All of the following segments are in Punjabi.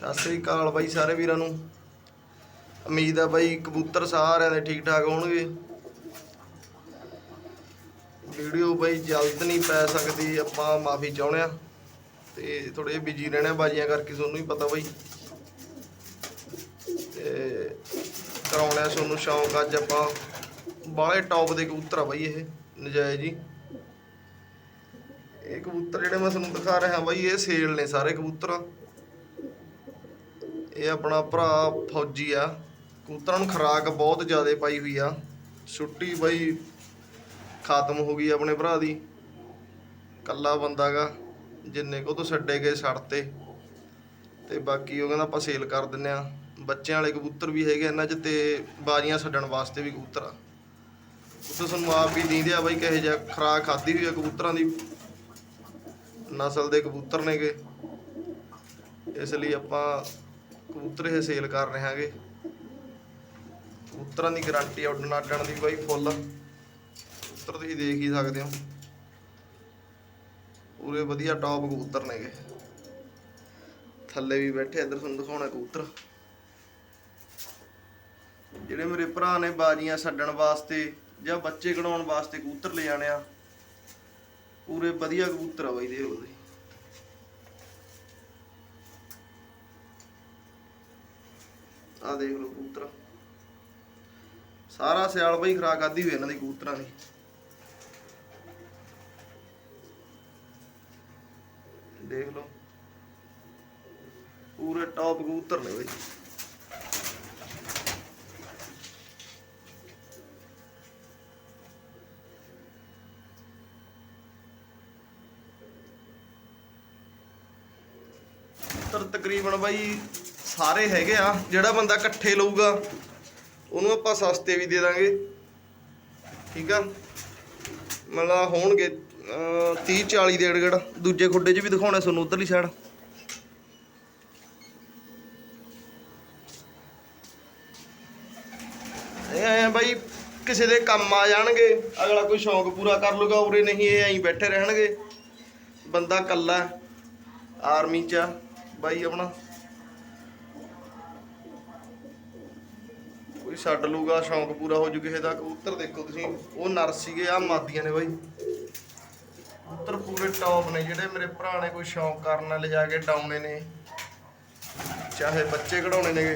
ਸਤਿ ਸ੍ਰੀ ਅਕਾਲ ਬਾਈ ਸਾਰੇ ਵੀਰਾਂ ਨੂੰ। ਉਮੀਦ ਆ ਬਾਈ ਕਬੂਤਰ ਸਾਰਿਆਂ ਦੇ ਠੀਕ ਠਾਕ ਹੋਣਗੇ। ਵੀਡੀਓ ਬਾਈ ਜਲਦ ਨਹੀਂ ਪੈ ਸਕਦੀ, ਆਪਾਂ ਮਾਫੀ ਚਾਹੁੰਦੇ ਆ। ਤੇ ਥੋੜੇ ਬਿਜ਼ੀ ਰਹਿਣਾ ਬਾਜੀਆਂ ਕਰਕੇ ਤੁਹਾਨੂੰ ਹੀ ਪਤਾ ਬਾਈ। ਤੇ ਕਰਾਉਣਾ ਤੁਹਾਨੂੰ ਸ਼ੌਂਕ ਅੱਜ ਆਪਾਂ। ਬਾਹਲੇ ਟੌਪ ਦੇ ਕਬੂਤਰ ਆ ਬਾਈ ਇਹ, ਨਜਾਇਜ਼ ਜੀ। ਇਹ ਕਬੂਤਰ ਜਿਹੜੇ ਮੈਂ ਤੁਹਾਨੂੰ ਦਿਖਾ ਰਿਹਾ ਬਾਈ, ਇਹ ਸੇਲ ਨੇ ਸਾਰੇ ਕਬੂਤਰ। ਇਹ ਆਪਣਾ ਭਰਾ ਫੌਜੀ ਆ। ਕਬੂਤਰਾਂ ਨੂੰ ਖੁਰਾਕ ਬਹੁਤ ਜ਼ਿਆਦਾ ਪਾਈ ਹੋਈ ਆ। ਛੁੱਟੀ ਬਾਈ ਖਤਮ ਹੋ ਗਈ ਆਪਣੇ ਭਰਾ ਦੀ। ਕੱਲਾ ਬੰਦਾਗਾ ਜਿੰਨੇ ਕੋ ਤੋਂ ਛੱਡੇ ਗਏ ਛੱਡਤੇ ਤੇ। ਬਾਕੀ ਉਹ ਕਹਿੰਦਾ ਆਪਾਂ ਸੇਲ ਕਰ ਦਿੰਨੇ ਆ। ਬੱਚਿਆਂ ਵਾਲੇ ਕਬੂਤਰ ਵੀ ਹੈਗੇ ਇਹਨਾਂ 'ਚ ਤੇ ਬਾਜੀਆਂ ਛੱਡਣ ਵਾਸਤੇ ਵੀ ਕਬੂਤਰ ਆ। ਉੱਥੇ ਸਾਨੂੰ ਆਪ ਵੀ ਦੀਂਦੇ ਆ ਬਾਈ ਕਹੇ ਜਿਹਾ ਖਰਾਕ ਖਾਦੀ ਹੋਈ ਆ ਕਬੂਤਰਾਂ ਦੀ। ਨਸਲ ਦੇ ਕਬੂਤਰ ਨੇਗੇ। ਇਸ ਲਈ ਆਪਾਂ ਕਬੂਤਰ ਇਹ ਸੇਲ ਕਰ ਰਹੇ ਹਾਂਗੇ। ਕਬੂਤਰਾਂ ਦੀ ਗਾਰੰਟੀ ਉੱਡਣ ਅੱਡਣ ਦੀ ਬਾਈ ਫੁੱਲ। ਕਬੂਤਰ ਤੁਸੀਂ ਦੇਖ ਹੀ ਸਕਦੇ ਹੋ। ਪੂਰੇ ਵਧੀਆ ਟੌਪ ਕਬੂਤਰ ਨੇਗੇ। ਥੱਲੇ ਵੀ ਬੈਠੇ, ਇੱਧਰ ਤੁਹਾਨੂੰ ਦਿਖਾਉਣਾ ਕਬੂਤਰ। ਜਿਹੜੇ ਮੇਰੇ ਭਰਾ ਨੇ ਬਾਜੀਆਂ ਛੱਡਣ ਵਾਸਤੇ ਜਾਂ ਬੱਚੇ ਕਢਾਉਣ ਵਾਸਤੇ ਕਬੂਤਰ ਲੈ ਜਾਣੇ ਆ, ਪੂਰੇ ਵਧੀਆ ਕਬੂਤਰ ਆ ਬਾਈ ਦੇ ਉਹਦੇ ਆ ਦੇਖ ਲਓ ਕਬੂਤਰ। ਸਾਰਾ ਸਿਆਲ ਬਈ ਖਰਾਕ ਆਦੀ ਹੋਈ ਇਹਨਾਂ ਦੀ ਕਬੂਤਰਾਂ ਦੀ। ਦੇਖ ਲਓ। ਪੂਰੇ ਟੌਪ ਕਬੂਤਰ ਨੇ ਬਾਈ। ਕਬੂਤਰ ਤਕਰੀਬਨ ਬਾਈ ਸਾਰੇ ਹੈਗੇ ਆ, ਜਿਹੜਾ ਬੰਦਾ ਇਕੱਠੇ ਲਊਗਾ, ਉਹਨੂੰ ਆਪਾਂ ਸਸਤੇ ਵੀ ਦੇ ਦਾਂਗੇ। ਠੀਕ ਆ? ਮਤਲਬ ਹੋਣਗੇ 30 40 ਦੇ ਏੜ ਦੂਜੇ ਖੁੱਡੇ 'ਚ ਵੀ ਦਿਖਾਉਣਾ ਤੁਹਾਨੂੰ ਉਧਰਲੀ ਸਾਈਡ ਇਹ ਆਏ ਬਾਈ, ਕਿਸੇ ਦੇ ਕੰਮ ਆ ਜਾਣਗੇ, ਅਗਲਾ ਕੋਈ ਸ਼ੌਂਕ ਪੂਰਾ ਕਰ ਲੂਗਾ ਉਰੇ ਨਹੀਂ ਇਹ ਐਂ ਬੈਠੇ ਰਹਿਣਗੇ। ਬੰਦਾ ਕੱਲਾ ਆਰਮੀ ਚ ਬਾਈ ਆਪਣਾ। ਕੋਈ ਛੱਡ ਲੂਗਾ, ਸ਼ੌਂਕ ਪੂਰਾ ਹੋ ਜੂ ਕਿਸੇ ਦਾ। ਕਬੂਤਰ ਦੇਖੋ ਤੁਸੀਂ, ਉਹ ਨਰ ਸੀਗੇ ਆ ਮਾਦੀਆਂ ਨੇ ਬਾਈ। ਕਬੂਤਰ ਪੂਰੇ ਟੌਪ ਨੇ, ਜਿਹੜੇ ਮੇਰੇ ਭਰਾ ਨੇ ਕੋਈ ਸ਼ੌਂਕ ਕਰਨਾ ਲਿਜਾ ਕੇ ਡਾਉਣੇ ਨੇ। ਚਾਹੇ ਬੱਚੇ ਕਢਾਉਣੇ ਨੇਗੇ।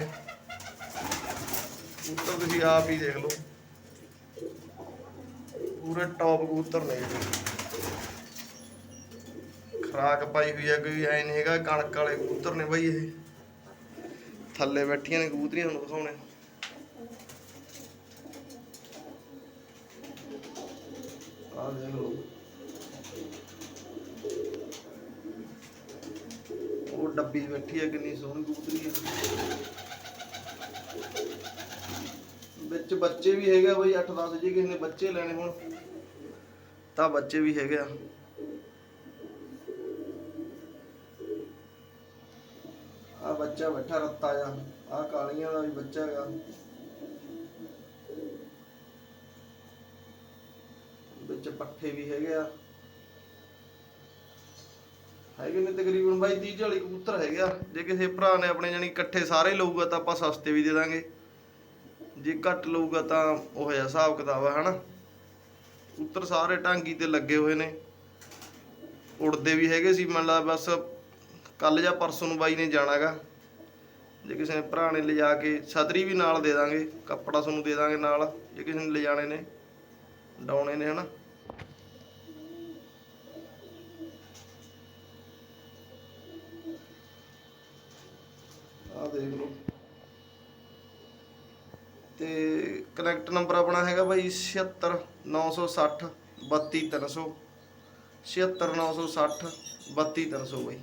ਕਬੂਤਰ ਤੁਸੀਂ ਆਪ ਹੀ ਦੇਖ ਲਓ। ਪੂਰੇ ਟੌਪ ਕਬੂਤਰ ਨੇ ਜਿਹੜੇ। ਖਰਾਕ ਪਾਈ ਹੋਈ ਹੈ ਕੋਈ ਐ ਨਹੀਂ ਹੈਗਾ, ਕਣਕ ਵਾਲੇ ਕਬੂਤਰ ਨੇ ਬਾਈ ਇਹ। ਥੱਲੇ ਬੈਠੀਆਂ ਨੇ ਕਬੂਤਰੀਆਂ ਤੁਹਾਨੂੰ ਦਿਖਾਉਣੇ। ਆ ਦੇਖ ਲਓ ਉਹ ਡੱਬੀ ਬੈਠੀ ਆ, ਕਿੰਨੀ ਸੋਹਣੀ ਕਬੂਤਰੀ ਆ। ਵਿੱਚ ਬੱਚੇ ਵੀ ਹੈਗੇ ਆ ਬਈ 8-10 ਜੇ ਕਿਸੇ ਨੇ ਬੱਚੇ ਲੈਣੇ ਹੁਣ, ਤਾਂ ਬੱਚੇ ਵੀ ਹੈਗੇ ਆ। ਆ ਬੱਚਾ ਬੈਠਾ ਰੱਤਾ ਜਾ ਆ ਕਾਲੀਆਂ ਦਾ ਵੀ ਬੱਚਾ ਹੈਗਾ ਵਿੱਚ ਪੱਠੇ ਵੀ ਹੈਗੇ ਆ। ਹੈਗੇ ਨੇ ਤਕਰੀਬਨ ਬਾਈ 30 40 ਕਬੂਤਰ ਹੈਗੇ ਆ। ਜੇ ਕਿਸੇ ਭਰਾ ਨੇ ਆਪਣੇ ਜਾਨੀ ਇਕੱਠੇ ਸਾਰੇ ਲਊਗਾ ਤਾਂ ਆਪਾਂ ਸਸਤੇ ਵੀ ਦੇ ਦਾਂਗੇ। ਜੇ ਘੱਟ ਲਊਗਾ ਤਾਂ ਉਹ ਜਿਹਾ ਹਿਸਾਬ ਕਿਤਾਬ ਆ, ਹਨਾ। ਕਬੂਤਰ ਸਾਰੇ ਟਾਂਗੀ ਤੇ ਲੱਗੇ ਹੋਏ ਨੇ। ਉੜਦੇ ਵੀ ਹੈਗੇ ਸੀ, ਮੰਨ ਲਾ ਬਸ ਕੱਲ ਜਾਂ ਪਰਸੋਂ ਨੂੰ ਬਾਈ ਨੇ ਜਾਣਾਗਾ। ਜੇ ਕਿਸੇ ਨੇ ਭਰਾ ਨੇ ਲਿਜਾ ਕੇ ਛਤਰੀ ਵੀ ਨਾਲ ਦੇ ਦਾਂਗੇ, ਕੱਪੜਾ ਤੁਹਾਨੂੰ ਦੇ ਦਾਂਗੇ ਨਾਲ, ਜੇ ਕਿਸੇ ਨੇ ਲਿਜਾਣੇ ਨੇ, ਡਾਉਣੇ ਨੇ, ਹਨਾ। ਦੇਖ ਲਓ। ਤੇ ਕਨੈਕਟ ਨੰਬਰ ਆਪਣਾ ਹੈਗਾ ਬਾਈ 76 960 32300 76960 32300 ਬਾਈ।